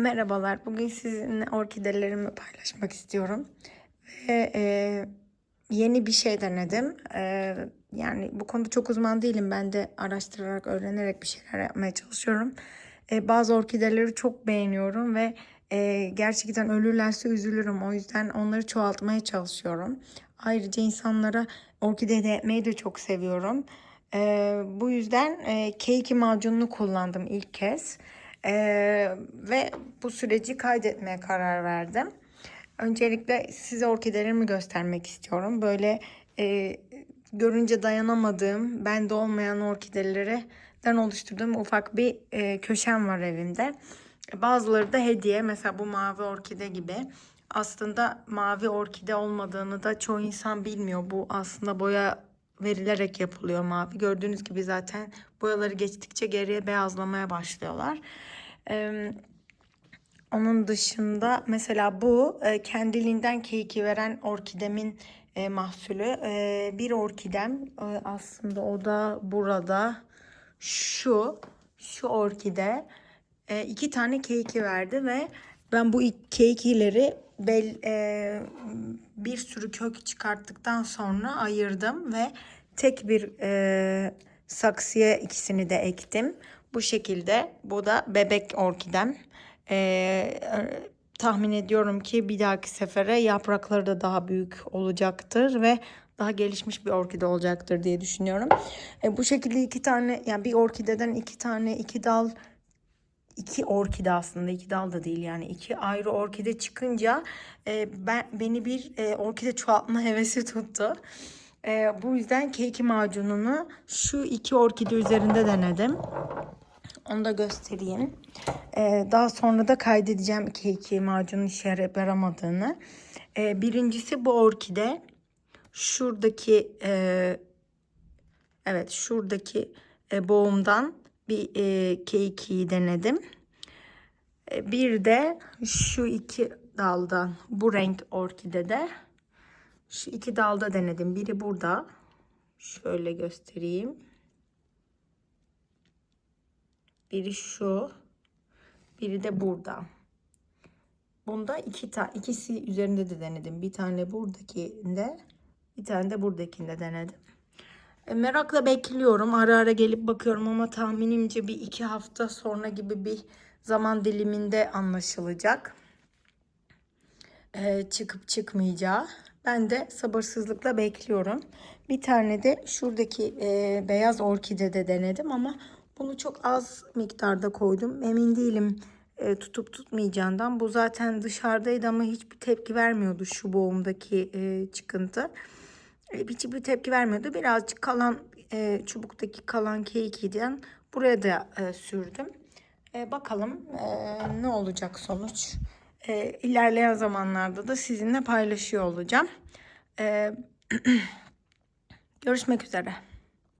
Merhabalar. Bugün sizinle orkidelerimi paylaşmak istiyorum. Ve e, yeni bir şey denedim. E, yani bu konuda çok uzman değilim. Ben de araştırarak, öğrenerek bir şeyler yapmaya çalışıyorum. E, bazı orkideleri çok beğeniyorum ve e, gerçekten ölürlerse üzülürüm. O yüzden onları çoğaltmaya çalışıyorum. Ayrıca insanlara orkide hediye etmeyi de çok seviyorum. E, bu yüzden e, keiki macununu kullandım ilk kez. Ee, ve bu süreci kaydetmeye karar verdim. Öncelikle size orkidelerimi göstermek istiyorum. Böyle e, görünce dayanamadığım, bende olmayan orkidelerden oluşturduğum ufak bir e, köşem var evimde. Bazıları da hediye. Mesela bu mavi orkide gibi. Aslında mavi orkide olmadığını da çoğu insan bilmiyor. Bu aslında boya verilerek yapılıyor mavi. Gördüğünüz gibi zaten boyaları geçtikçe geriye beyazlamaya başlıyorlar. Ee, onun dışında mesela bu kendiliğinden keyiki veren orkidemin e, mahsulü. E, bir orkidem e, aslında o da burada şu şu orkide e, iki tane keyiki verdi ve ben bu keykileri bel, e, bir sürü kök çıkarttıktan sonra ayırdım ve tek bir e, saksıya ikisini de ektim. Bu şekilde bu da bebek orkidem. E, tahmin ediyorum ki bir dahaki sefere yaprakları da daha büyük olacaktır ve daha gelişmiş bir orkide olacaktır diye düşünüyorum. E, bu şekilde iki tane yani bir orkideden iki tane iki dal iki orkide aslında iki dal da değil yani iki ayrı orkide çıkınca e, ben beni bir e, orkide çoğaltma hevesi tuttu. E, bu yüzden keki macununu şu iki orkide üzerinde denedim. Onu da göstereyim. E, daha sonra da kaydedeceğim keki macunun işe yaramadığını. E, birincisi bu orkide. Şuradaki e, evet şuradaki e, boğumdan bir e, kekiği denedim. E, bir de şu iki daldan bu renk orkidede şu iki dalda denedim. Biri burada. Şöyle göstereyim. Biri şu. Biri de burada. Bunda iki ta ikisi üzerinde de denedim. Bir tane buradakinde, bir tane de buradakinde denedim. E, merakla bekliyorum. Ara ara gelip bakıyorum ama tahminimce bir iki hafta sonra gibi bir zaman diliminde anlaşılacak. E, çıkıp çıkmayacağı. Ben de sabırsızlıkla bekliyorum. Bir tane de şuradaki e, beyaz orkidede denedim ama bunu çok az miktarda koydum. Emin değilim e, tutup tutmayacağından. Bu zaten dışarıdaydı ama hiçbir tepki vermiyordu şu boğumdaki e, çıkıntı. E, hiçbir tepki vermiyordu. Birazcık kalan e, çubuktaki kalan keykiden buraya da e, sürdüm. E, bakalım e, ne olacak sonuç. E, ilerleyen zamanlarda da sizinle paylaşıyor olacağım. E, görüşmek üzere.